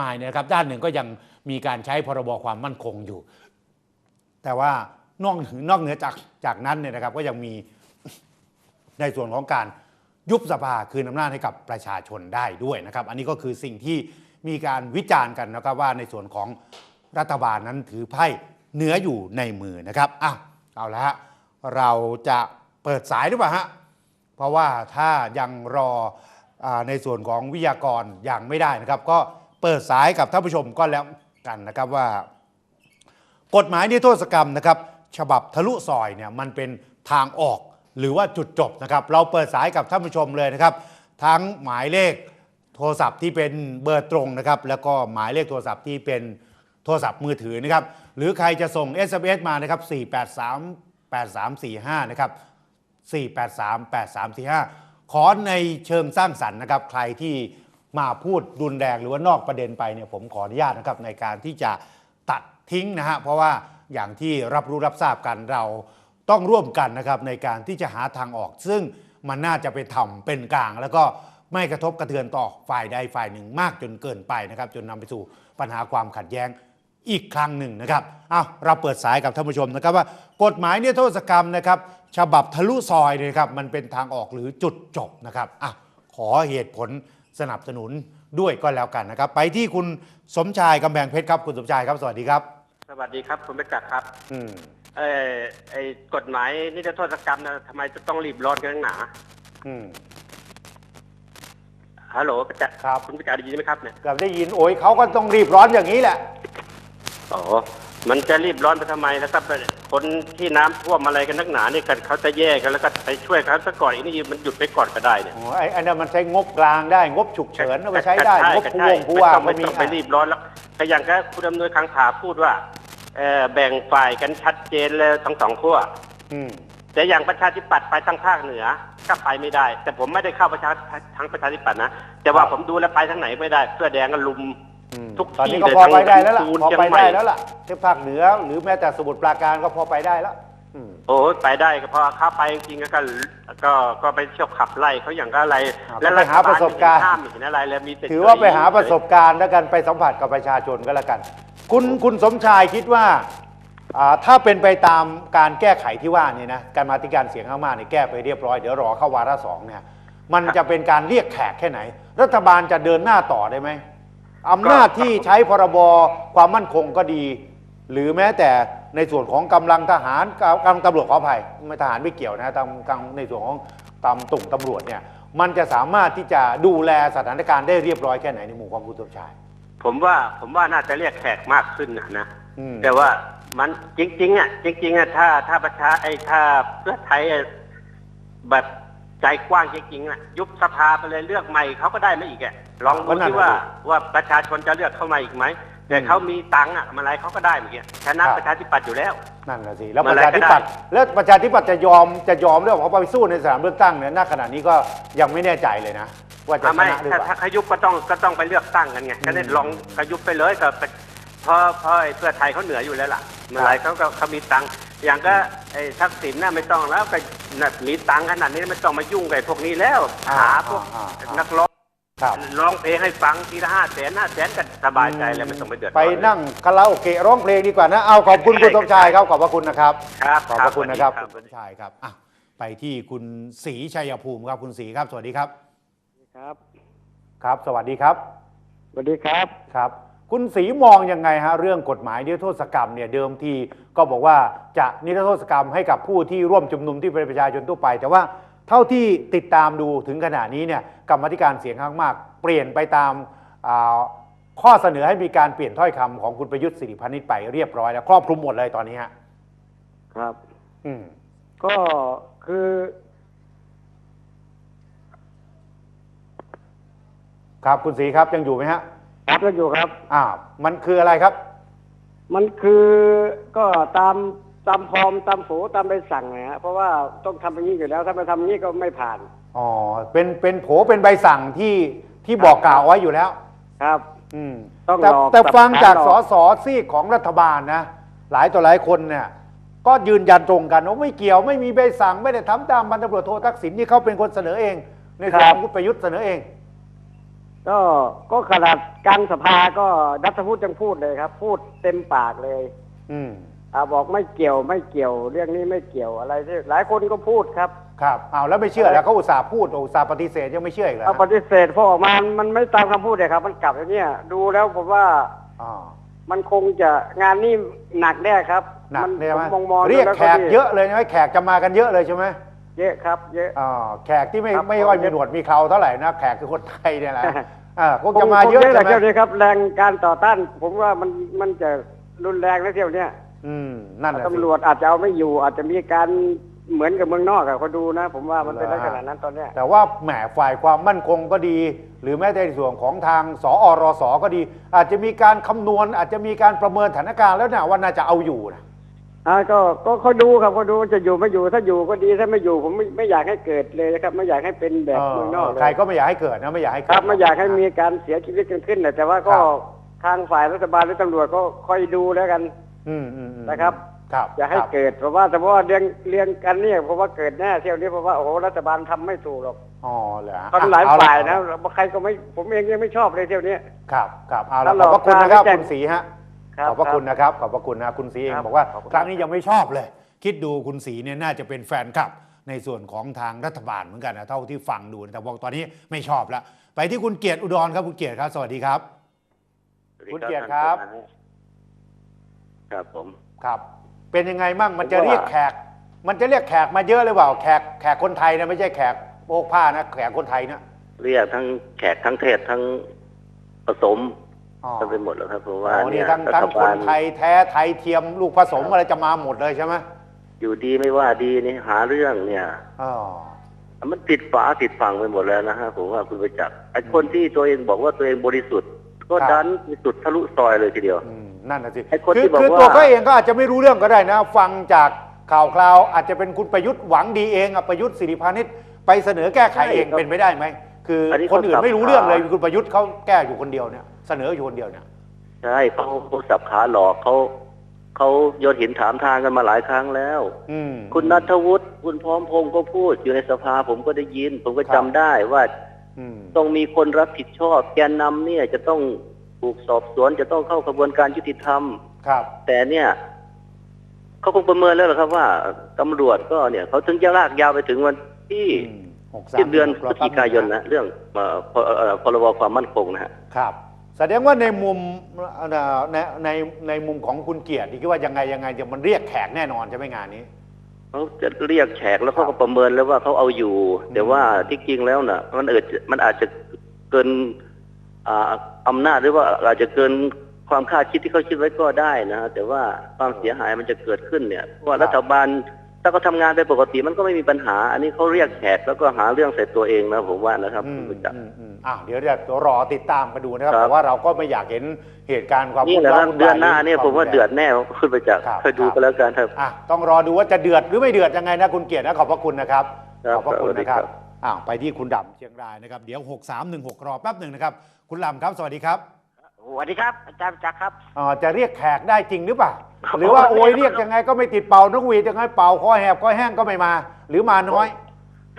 มายเนี่ยนะครับด้านหนึ่งก็ยังมีการใช้พรบความมั่นคงอยู่ แต่ว่านอกนอกเหนือจากจากนั้นเนี่ยนะครับก็ยังมีในส่วนของการยุบสภาคืนอำนาจให้กับประชาชนได้ด้วยนะครับ อันนี้ก็คือสิ่งที่มีการวิจารณ์กันนะครับว่าในส่วนของรัฐบาลนั้นถือไพ่เหนืออยู่ในมือนะครับอ้าวเอาละฮะเราจะเปิดสายหรือเปล่าฮะเพราะว่าถ้ายังรออในส่วนของวิทยากรยังไม่ได้นะครับ ก็ เปิดสายกับท่านผู้ชมก็แล้วกันนะครับว่า กฎหมายนิรโทษกรรมนะครับ ฉบับทะลุซอยเนี่ยมันเป็นทางออกหรือว่าจุดจบนะครับ เราเปิดสายกับท่านผู้ชมเลยนะครับ ทั้งหมายเลขโทรศัพท์ที่เป็นเบอร์ตรงนะครับ แล้วก็หมายเลขโทรศัพท์ที่เป็นโทรศัพท์มือถือนะครับ หรือใครจะส่ง SMS มานะครับ 483 8345 นะครับ 4838345 ขอในเชิงสร้างสรรค์นะครับ ใครที่ มาพูดรุนแรงหรือว่านอกประเด็นไปเนี่ยผมขออนุญาตนะครับในการที่จะตัดทิ้งนะฮะเพราะว่าอย่างที่รับรู้รับทราบกันเราต้องร่วมกันนะครับในการที่จะหาทางออก ซึ่งมันน่าจะเป็นธรรมเป็นกลาง แล้วก็ไม่กระทบกระเทือนต่อฝ่ายใดฝ่ายหนึ่งมากจนเกินไปนะครับ จนนำไปสู่ปัญหาความขัดแย้งอีกครั้งหนึ่งนะครับเอาเราเปิดสายกับท่านผู้ชมนะครับว่ากฎหมายเนี่ยโทษกรรมนะครับ ฉบับทะลุซอยเนี่ยครับมันเป็นทางออกหรือจุดจบนะครับอะขอเหตุผล สนับสนุนด้วยก็แล้วกันนะครับ ไปที่คุณสมชายกำแพงเพชรครับ คุณสมชายครับ สวัสดีครับ สวัสดีครับคุณประจักษ์ครับ อืมเออไอกฎหมายนิรโทษกรรมนะทำไมจะต้องรีบร้อนกันนักหนาอืมฮัลโหลประจักษ์ครับ คุณประจักษ์ได้ยินไหมครับเนี่ย เกับได้ยินโอ้ยเขาก็ต้องรีบร้อนอย่างนี้แหละโอ้ มันจะรีบร้อนไปทำไมแล้วครับคนที่น้ำท่วมอะไรกันนักหนาเนี่ยกันเขาจะแย่กันแล้วก็ไปช่วยเขาซะก่อนอีกนี่มันหยุดไปก่อนก็ได้เนี่ยอ๋อไอ้ไอันนั้นมันใช้งบกลางได้งบฉุกเฉินเอาไปใช้ได้งบก็ผู้ใช่วงผู้ว่าไม่ก็ต้องมีไม่ต้องไปรีบร้อนแล้วแต่อย่างก็คุณอำนวยคังขาพูดว่าเออแบ่งฝ่ายกันชัดเจนเลยทั้งสองขั้วอืมแต่อย่างประชาธิปัตย์ไปทางภาคเหนือก็ไปไม่ได้ แต่ผมไม่ได้เข้าประชาทางประชาธิปัตย์นะแต่ว่าผมดูแลวไปทางไหนไม่ได้เสื้อแดงก็ลุมอืม ทุกตอนนี้ที่ก็เลยพอทั้งไปได้แล้วล่ะศูนย์พอเชียงไปใหม่ได้แล้วล่ะที่ภาคเหนือ หรือแม้แต่สมุทรปราการก็พอไปได้แล้วอืมโอ้ยไปได้ก็พอเข้าไปจริงๆก็ก็ก็ไปเที่ยวขับไล่เขาอย่างก็อะไรอ่าก็ไปหาประสบการณ์ห้ามไม่เห็นอะไรเลยมีแต่ถือว่าไปหาประสบการณ์แล้วกันไปสัมผัสกับประชาชนก็แล้วกัน คุณคุณสมชายคิดว่าอ่าถ้าเป็นไปตามการแก้ไขที่ว่านี่นะการมาธิการเสียงข้างมากนี่แก้ไปเรียบร้อยเดี๋ยวรอเข้าวาระสองเนี่ยมันจะเป็นการเรียกแขกแค่ไหน รัฐบาลจะเดินหน้าต่อได้ไหม อำนาจที่ใช้พรบความมั่นคงก็ดี หรือแม้แต่ในส่วนของกำลังทหารกำลังตำรวจขออภัยไม่ทหารไม่เกี่ยวนะตามกำในส่วนของตำตุ่มตำรวจเนี่ยมันจะสามารถที่จะดูแลสถานการณ์ได้เรียบร้อยแค่ไหนในหมู่ความคุณสมชาย ผมว่าผมว่าน่าจะเรียกแขกมากขึ้นนะนะอืม แต่ว่ามันจริง ๆ อะ จริง ๆ อะ ถ้าถ้าประชาไอ้ถ้าเพื่อไทยอะแบบ ใจกว้างจริงๆอะยุบสภาไปเลยเลือกใหม่เขาก็ได้ไม่อีกอะลองดูก็นั่นที่ว่าน่ะสิว่าประชาชนจะเลือกเข้ามาอีกไหมแต่เขามีตังค์อะมาอะไรเขาก็ได้เมื่อกี้ชนะครับประชาธิปัตย์อยู่แล้วนั่นแหละสิแล้วเมื่ปอระไหร่ชาธิปัตย์แล้วประชาธิปัตย์จะยอมจะยอมเรื่องของเขาไปสู้ในสนามเลือกตั้งเนี่ยณขณะนี้ก็ยังไม่แน่ใจเลยนะว่าจะอะชไม่นะหรือถ้าเปล่าถ้าขยุบก็ต้องก็ต้องไปเลือกตั้งกันไงก็ได้ลองขยุบไปเลยก็เพราะเพราะไอ้เพื่อไทยเขาเหนืออยู่แล้วล่ะเมื่อไหรเขาก็เขามีตังค์ อย่างก็ไอ้ทักษิณน่ะไม่ต้องแล้วก็น่ะมีตังค์ขนาดนี้ไม่ต้องมายุ่งกับไอ้พวกนี้แล้วอ่าหาพวกอ่าอ่านักร้องครับร้องเพลงให้ฟังทีละห้าแสนห้าแสนก็สบายใจแล้วไม่ต้องไปเดือดร้ไปอน นั่งคาราโอเกะร้องเพลงดีกว่านะ เอาขอบคุณคุณสมชายครับ ขอบพระคุณนะครับ ครับขอบพระคุณนะครับสคุวัณสสดีมชายครับอะไปที่คุณศรีชัยภูมิครับ คุณศรีครับ สวัสดีครับ ครับ ครับ สวัสดีครับ สวัสดีครับ ครับ คุณศรีมองยังไงฮะเรื่องกฎหมายนิรโทษกรรมเนี่ยเดิมทีก็บอกว่าจะนิรโทษกรรมให้กับผู้ที่ร่วมชุมนุมที่เป็นประชาชนทั่วไป แต่ว่าเท่าที่ติดตามดูถึงขณะนี้เนี่ยกรรมาธิการเสียงข้างมาก เปลี่ยนไปตามอ่าข้อเสนอให้มีการเปลี่ยนถ้อยคำของคุณประยุทธ์สิริพันธ์ไปเรียบร้อยแล้วครอบคลุมหมดเลยตอนนี้ฮะครับ อืมก็คือ ครับคุณศรีครับยังอยู่ไหมฮะ ครับก็อยู่ครับ อ่ามันคืออะไรครับ มันคือก็ตามตามพร้อมตามฝูตามใบสั่งนะฮะเพราะว่าต้องทำอย่างนี้อยู่แล้ว ถ้าไม่ทำอย่างนี้ก็ไม่ผ่านอ๋อเป็นเป็นโผเป็นใบสั่งที่ที่บอกกล่าวไว้อยู่แล้ว ครับ อืมต้องแต่รอแต่กับฟังจากการรสอสซีกของรัฐบาลนะ หลายต่อหลายคนเนี่ยก็ยืนยันตรงกันว่าไม่เกี่ยวไม่มีใบสั่งไม่ได้ทำตามพันตำรวจโททักษิณที่เขาเป็นคนเสนอเอง ในส่วนของคุณประยุทธ์เสนอเอง ก็ก็ขนาดกลางสภาก็รัฐพูดยังพูดเลยครับ พูดเต็มปากเลย อืมอ่าบอกไม่เกี่ยวไม่เกี่ยว เรื่องนี้ไม่เกี่ยวอะไรที่หลายคนก็พูดครับครับเอาแล้วไม่เชื่อแล้วเขาอุตส่าห์พูดอุตส่าห์ปฏิเสธยังไม่เชื่ออีกเหรอเอาปฏิเสธพอออกมามันไม่ตามคำพูดเลยครับ มันกลับอย่างเนี้ยดูแล้วผมว่าอ๋อมันคงจะงานนี้หนักแน่ครับหนักมัเนี่ยใช่ไหมผมมองมองดูเรียกล้วแขกเยอะเลยใช่ไหมแขกจะมากันเยอะเลยใช่ไหม เยอะครับ เยอะอ๋อแขกที่ไม่ครับไม่ค่อยผม มีหนวดมีเคราเท่าไหร่นะแขกคือคนไทยเนี่ยแหละอ่าคงคจะงมาคงเยอะแหใช่ละไหมเที่ยวนี้ครับ แรงการต่อต้าน ผมว่ามันมันจะรุนแรงนะเที่ยวเนี้ยอืมนั่นแหละสิ ตำรวจอาจจะเอาไม่อยู่ อาจจะมีการเหมือนกับเมืองนอกอะเขาดูนะ ผมว่ามันเป็นเหรลัอกษณะนั้นตอนเนี้ย แต่ว่าแหมฝ่ายความมั่นคงก็ดี หรือแม้แต่ในส่วนของทางสอรสก็ดี อาจจะมีการคำนวณ อาจจะมีการประเมินสถานการณ์แล้วนะว่าน่าจะเอาอยู่นะ อ่าก็ก็เขาดูครับเขาดูว่าจะอยู่ไม่อยู่ถ้าอยู่ก็ดีถ้าไม่อยู่ผมไม่ไม่อยากให้เกิดเลยนะครับ ไม่อยากให้เป็นแบบเมืองนอกเลยใครก็ไม่อยากให้เกิดนะไม่อยากให้คเกิดรับไม่อยากให้มีการเสียชีวิตกันขึ้นนะแต่ว่าก็ครับทางฝ่ายรัฐบาลหรือตำรวจก็คอยดูแล้วกัน อืมอืมอืมนะครับ ครับอย่าให้ครับเกิดเพราะว่าแต่ว่าเรียงเรียงกันเนี่ยเพราะว่าเกิดแน่เที่ยวนี้เพราะว่าโอ้โหรัฐบาลทำไม่ถูกหรอกอ๋อเหรอคนหลายเอฝ่ายนะใครก็ไม่ผมเองยังไม่ชอบเลยเที่ยวนี้ครับครับเอาแล้ละวขอบพระคุณนะครับหลอกการคุณศรีฮะ ครับขอบพระคุณนะครับ ขอบพระคุณนะคุณศรีเองครับบอกว่า ขอบคุณ ครั้งนี้ยังไม่ชอบเลย คิดดูคุณศรีเนี่ยน่าจะเป็นแฟนคลับ ในส่วนของทางรัฐบาลเหมือนกันนะเท่าที่ฟังดูนะแต่บอกตอนนี้ไม่ชอบแล้วไปที่คุณเกียรติอุดรครับคุณเกียรติครับ สวัสดีครับคุณเกียรติครับครับผม ครับ เป็นยังไงมั่งมันจะผมว่าเรียกแขก มันจะเรียกแขกมาเยอะเลยเปล่าแขกแขกคนไทยนะไม่ใช่แขกโป๊กผ้านะแขกคนไทยนะ เรียกทั้งแขกทั้งเทศทั้งผสมอ๋อ กันไปหมดแล้วครับเพราะอ๋ว่าอเนี่นี่ยทั้งรัทั้งฐคบานลไทยแท้ไทยเทียมลูกผสมอะไรจะมาหมดเลยใช่ไหมอยู่ดีไม่ว่าดีนี่หาเรื่องเนี่ยอ๋อมันติดฝาติดฝั่งไปหมดแล้วนะฮะผมว่าคุณประจักษ์ไอ้คนที่ตัวเองบอกว่าตัวเองบริสุทธิ์ ก็ดันบริสุทธิ์ทะลุซอยเลยทีเดียวอืมนั่นน่ะสิไอ้คนคืที่บอกคือว่าตัวเขาเองก็อาจจะไม่รู้เรื่องก็ได้นะ ฟังจากข่าวคราวอาจจะเป็นคุณประยุทธ์หวังดีเองอะประยุทธ์สิริพานิชไปเสนอแก้ไขเองเป็นไปได้ไหมคืออนนี้คนอื่นเขาไม่รู้เรื่องเลยสับขาคุณประยุทธ์เขาแก้อยู่คนเดียวเนี่ย เสนออยู่คนเดียวเนี่ยใช่เขาเขาสับขาหลอกเขาเขาโยนหินถามทางกันมาหลายครั้งแล้ว อืม คุณนัทวุฒิคุณพร้อมพงษ์ก็พูดอยู่ในสภาผมก็ได้ยิน ผมก็ครับ จำได้ว่า อืม ต้องมีคนรับผิดชอบแกนนำเนี่ยจะต้องถูกสอบสวนจะต้องเข้ากระบวนการยุติธรรม ครับ แต่เนี่ยเขาคงประเมินแล้วเหรอครับว่าตำรวจก็เนี่ยเขาถึงจะลากยาวไปถึงวันที่อืมหกสามสิ้นเดือนหพฤศจิกายนนะเรื่องเอ่อพเอ่อพรบความมั่นคงนะฮะ ครับ แสดงว่าในมุมเอ่อในในในมุมของคุณเกียรติที่คิดว่ายังไงยังไงจะมันเรียกแขกแน่นอนใช่ไหมงานนี้เขาจะเรียกแขกแล้วเขาก็ประเมินแล้วว่าเขาเอาอยู่ แต่ว่าที่จริงแล้วน่ะ มันเอิดมันอาจจะเกินอ่าอำนาจหรือว่าอาจจะเกินความคาดคิดที่เขาคิดไว้ก็ได้นะแต่ว่าความเสียหายมันจะเกิดขึ้นเนี่ยเพราะว่าครับรัฐบาล ถ้าเขาทำงานไปปกติมันก็ไม่มีปัญหา อันนี้เขาเรียกแขกแล้วก็หาเรื่องใส่ตัวเองนะผมว่านะครับอืมคุณประจักษ์อืมอืมอะเดี๋ยวเดี๋ยวรอติดตามกันดูนะครับครับ แต่ว่าเราก็ไม่อยากเห็นเหตุการณ์ความนี่แหละครับวุ่วายเดือนหน้าเนี่ยผมว่าคเดือดแน่คุณประจักษ์ครับคอยดูครับกันแล้วกันครับ อะต้องรอดูว่าจะเดือดหรือไม่เดือดยังไงนะคุณเกียรตินะขอบพระคุณนะครับ ครับขอบพระคุณนะครับสวัสดีครับอะไปที่คุณดำเชียงรายนะครับ เดี๋ยว 6316 รอแป๊บหนึ่งนะครับ คุณลำครับ สวัสดีครับ สวัสดีครับ อาจารย์จักรครับ อ่าจะเรียกแขกได้จริงหรือเปล่า หรือว่าโอยเรียกยังไงก็ไม่ติดเป่านกหวีดยังไงเป่าคอแหบคอแห้งก็ไม่มา หรือมาน้อย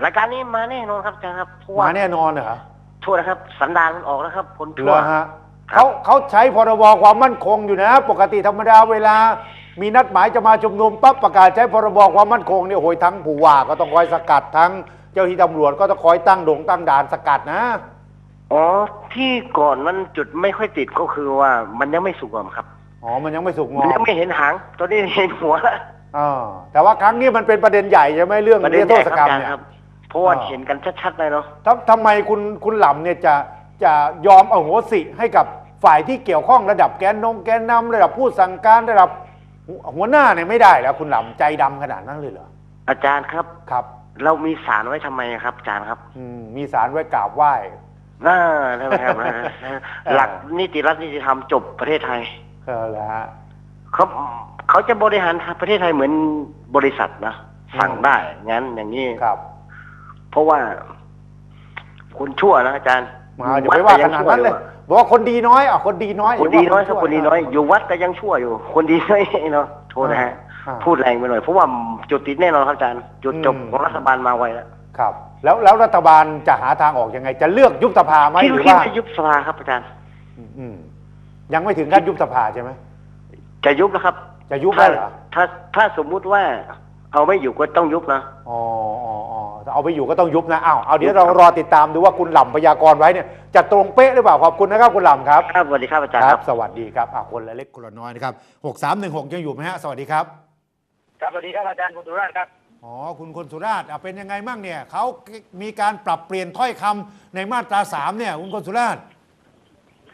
รายการนี้มาแน่นอนครับอาจารย์ครับเพราะมาว่าแน่นอนเหรอโทษนะครับ สันดานมันออกแล้วครับคนเหชั่รว อฮะเขาเขาใช้พรบความมั่นคงอยู่นะ ปกติธรรมดาเวลา มีนัดหมายจะมาชุมนุมปั๊บประกาศใช้พรบความมั่นคงเนี่ยโอ้ยทั้งผู้ว่าก็ต้องคอยสกัดทั้งเจ้าหน้าที่ตำรวจก็ต้องคอยตั้งโด่งตั้งด่านสกัดนะ อ๋อที่ก่อนมันจุดไม่ค่อยติดก็คือว่ามันยังไม่สุกงอมครับอ๋อ มันยังไม่สุกงมันอยังมไม่เห็นหาง ตอนนี้เห็นหัวแล้วอ่าแต่ว่าครั้งนี้มันเป็นประเด็นใหญ่ใช่ไหมเรื่องประเด็เรื่นโทใหญ่ษครับกรรมอาจารเนี่ย์ยครับเพราะว่าอ่าเห็นกันชัดๆเลยเนาะทำทำไมคุณคุณหล่ำเนี่ยจะจะยอมเอาโหสิให้กับฝ่ายที่เกี่ยวข้องระดับแกนนงแกนนำระดับผู้สั่งการระดับหัวหัวหน้าเนี่ยไม่ได้แล้วคุณหล่ำใจดำขนาดนั้นเลยเหรออาจารย์ครับครับ เรามีสารไว้ทำไมครับอาจารย์ครับ อืมมีสารไว้กราบไหว้ น่าใช่ไหมครับ หลักนิติรัฐนิติธรรมจบประเทศไทยเออแล้วฮะเขาเขาจะบริหารประเทศไทยเหมือนบริษัทนะสั่งได้งั้นอย่างนี้ครับ เพราะว่า คนชั่วนะอาจารย์มาอย่าไปว่าขนาดนั้นเลยบอกว่าคนดีน้อยอะคนดีน้อยคนดีน้อยาครับว่าคนดีน้อย อยู่วัดก็ยังชั่วอยู่ คนดีน้อยเนาะโทษนะฮะอ่าพูดแรงไปหน่อยเพราะว่าจุดติดแน่นอนครับอาจารย์จุดจบอืมของรัฐบาลมาไวแล้วครับ แล้วแล้วรัฐบาลจะหาทางออกยังไง จะเลือกยุบสภาไหมคิดหรือคิดว่าว่ายุบสภาครับอาจารย์อืมยังไม่ถึงขั้นยุบสภาใช่ไหมจะยุบนะครับ จะยุบได้เหรอถ้าถ้าสมมุติว่าเอาไม่อยู่ก็ต้องยุบนะ อ๋ออ๋ออ๋อถ้าเอาไปอยู่ก็ต้องยุบนะอ้าวเอาเดี๋ยวเรารอติดตามดูว่าคุณหล่ำพยากรณ์ไว้เนี่ยจะตรงเป๊ะหรือเปล่าขอบคุณนะครับคุณหล่ำครับ ครับสวัสดีครับอาจารย์คครัรับบสวัสดีครับอะคนละเล็กคนละน้อยนะครับหกสามหนึ่งหกยังอยู่ไหมฮะ สวัสดีครับ ครับสวัสดีครับอาจารย์คุณสุราชครับ อ๋อคุณคนสุราชอะเป็นยังไงมั่งเนี่ยเขามีการปรับเปลี่ยนถ้อยคำในมาตราสามเนี่ยคุณคนสุราช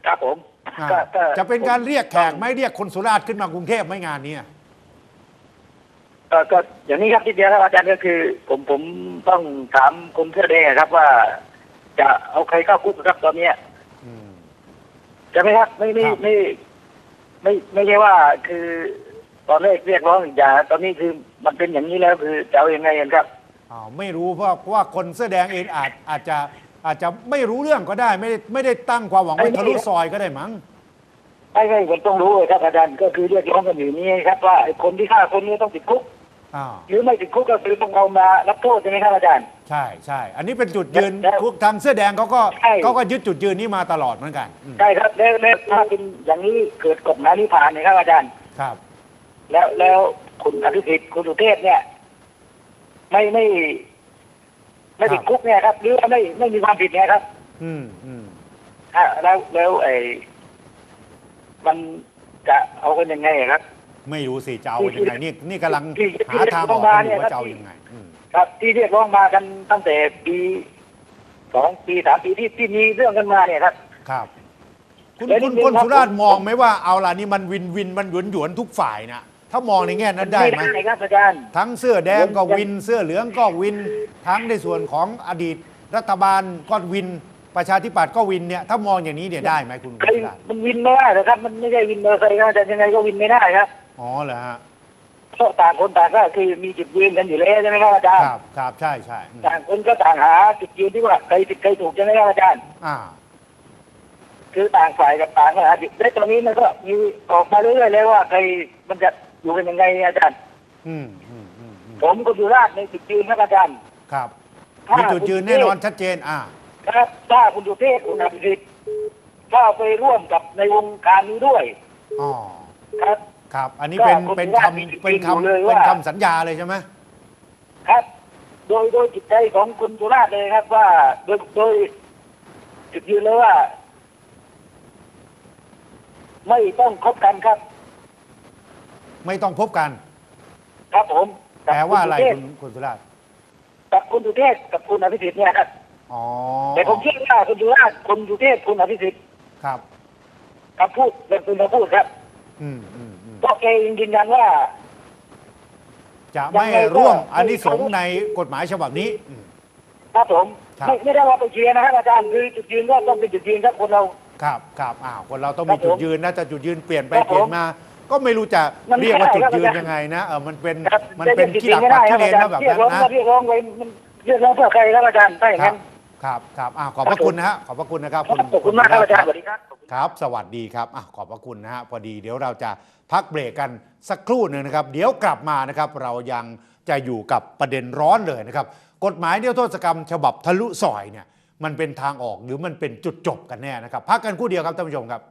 ครับผมอ่าก็ก็จะเป็นการเรียกแขกไหม่เรียกคนสุราชขึ้นมากรุงเทพไหม่งานเนี้ก็ก็อย่างนี้ครับที่เดียวครับอาจารย์ก็คือ ผมผมต้องถามคนเสื้อแดงครับว่า จะเอาใครเข้าคุกครับตอนเนี้ยอืมใช่ไหมครับไม่ไม่ครับ ไม่ไม่ไม่ใช่ว่าคือ ตอนแรกเรียกร้องอย่าตอนนี้คือมันเป็นอย่างนี้แล้วคือจะเอายังไงกันครับอ้าวไม่รู้เพราะเพราะว่าคนเสื้อแดงเองอาจอาจจะอาจจะไม่รู้เรื่องก็ได้ ไม่ได้ไม่ได้ตั้งความหวังไว้ไอ้นี่ทะลุซอยก็ได้มั้งไม่ไม่ผมต้องรู้เลยครับอาจารย์ก็คือเรียกร้องกันอยู่นี้ครับว่าไอ้คนที่ฆ่าคนนี้ต้องติดคุกอ้าวหรือไม่ติดคุกก็คือต้องเอามารับโทษใช่ไหมครับอาจารย์ใช่ใช่อันนี้เป็นจุดยืนแล้วพวกทางเสื้อแดงเขาก็ใช่เขาก็ยึดจุดยืนนี้มาตลอดเหมือนกันอืมใช่ครับแล้วแล้วถ้าเป็นอย่างนี้เกิดกฎหมายนี้ผ่านเนี่ยครับอาจารย์ครับ แล้วแล้วคุณอภิสิทธิ์คุณสุเทพเนี่ย ไม่ไม่ ไม่ติดคุกเนี่ยครับ หรือว่าไม่ไม่มีความผิดเนี่ยครับ อืมอืมอะแล้วแล้วไอ้มันจะเอากันยังไงครับ ไม่รู้สิจะเอายังไงนี่นี่กำลังที่ที่หาทางออกกันอยู่ว่าจะเอายังไงอืมครับ ที่เรียกร้องมากันตั้งแต่ปีสองปีสามปีที่ที่มีเรื่องกันมาเนี่ยครับ ครับ คุณแล้วคุณนิดนึงคนครับสุราษฎผมร์มองไหมว่าเอาล่ะนี่มันวินวินมันหยวนหยวนทุกฝ่ายนะ ถ้ามองในแง่นั้นได้ไหมไม่ได้ครับอาจารย์ทั้งเสื้อแดงก็ผมยังวิน เสื้อเหลืองก็วิน ทั้งในส่วนของอดีต รัฐบาลก็วิน ประชาธิปัตย์ก็วินเนี่ยถ้ามองอย่างนี้เนี่ยได้ไหมคุณใครสุราษฎร์มันวินไม่ได้นะครับ มันไม่ใช่วินเมอร์ไซค์ครับอาจารย์ยังไงก็วินไม่ได้ครับอ๋อเหรอฮะเพราะต่างคนต่างก็คือมีจุดยืนกันอยู่แล้วใช่ไหมครับอาจารคย์รับครับใช่ใช่อืมต่างคนก็ต่างหาจุดยืนที่ว่าใครผิดใครถูกใช่ไหมครับอาจารย์อ่าคือต่างฝ่ายกับต่างก็หาจุดและตอนนี้มันก็มีออกมาเรื่อยๆแล้วว่าใครมันจะ อยู่กันยังไงเนี่ยอาจารย์อืมอืมอืมอืมผมก็อยู่ราชในจุดยืนครับอาจารย์ครับถ้ามีจุดยืนแน่นอนชัดเจน อ่าครับถ้าคุณสุเทพคุณอภิสิทธิ์เข้าไปร่วมกับในวงการนี้ด้วยอ๋อครับ ครับ อันนี้เป็นก็เป็นผมว่ามีคำเป็นจริงอยู่คำเลยเป็นว่าคำสัญญาเลยใช่ไหมครับ โดยโดยจิตใจของคุณสุราชเลยครับ ว่าโดยโดยจุดยืนเลยว่า ไม่ต้องคบกันครับ ไม่ต้องพบกัน ครับผมแปลว่าอะไรกับคุณคุณสุราษฎร์กับคุณสุเทพกับคุณอภิสิทธิ์เนี่ยครับอ๋อแต่ผมเชื่อว่าคุณสุราชคุณสุเทพคุณอภิสิทธิ์ครับ คำพูดเป็นคุณคำพูดครับอืมอืมอืมเพราะแกยืนยันว่า จะไม่ยังไงก็ร่วมอันนี้สงส์ในกฎหมายฉบับนี้อืม ครับผมครับ ไม่ไม่ได้ว่าไปเชียร์นะครับอาจารย์คือจุดยืนก็ต้องเป็นจุดยืนครับคนเรา ครับครับอ้าวคนเราต้องครัมีบจุดผมยืนนะแต่จุดยืนเปลี่ยนไปครับผม เปลี่ยนมา ก็ไม่รู้จะมันไม่เรียกว่าได้จุดครับยืนอาจารย์ยังไงนะเออมันเป็นครับมันเป็นจุดขี้ยืหลักไม่ปัได้กครัขี้บเลอานจารนะย์แบบเรียนั้กนร้องนะก็เรียกร้องไว้มันเรียกร้องเพื่อใครครับอาจารย์ถ้าอย่างครันั้บนครับครับอ้าวขอบพระคุณนะฮะขอบพระคุณนะครับขอบคุณมากครับอาจารย์สวัสดีครับครับ สวัสดีครับอะขอบพระคุณนะฮะพอดีเดี๋ยวเราจะพักเบรกกันสักครู่หนึ่งนะครับ เดี๋ยวกลับมานะครับเรายังจะอยู่กับประเด็นร้อนเลยนะครับ กฎหมายนิรโทษกรรม ฉบับทะลุซอยเนี่ยมันเป็นทางออกหรือมันเป็นจุดจบกันแน่นะครับ พักกันครู่เดียวครับท่านผู้ชมครับ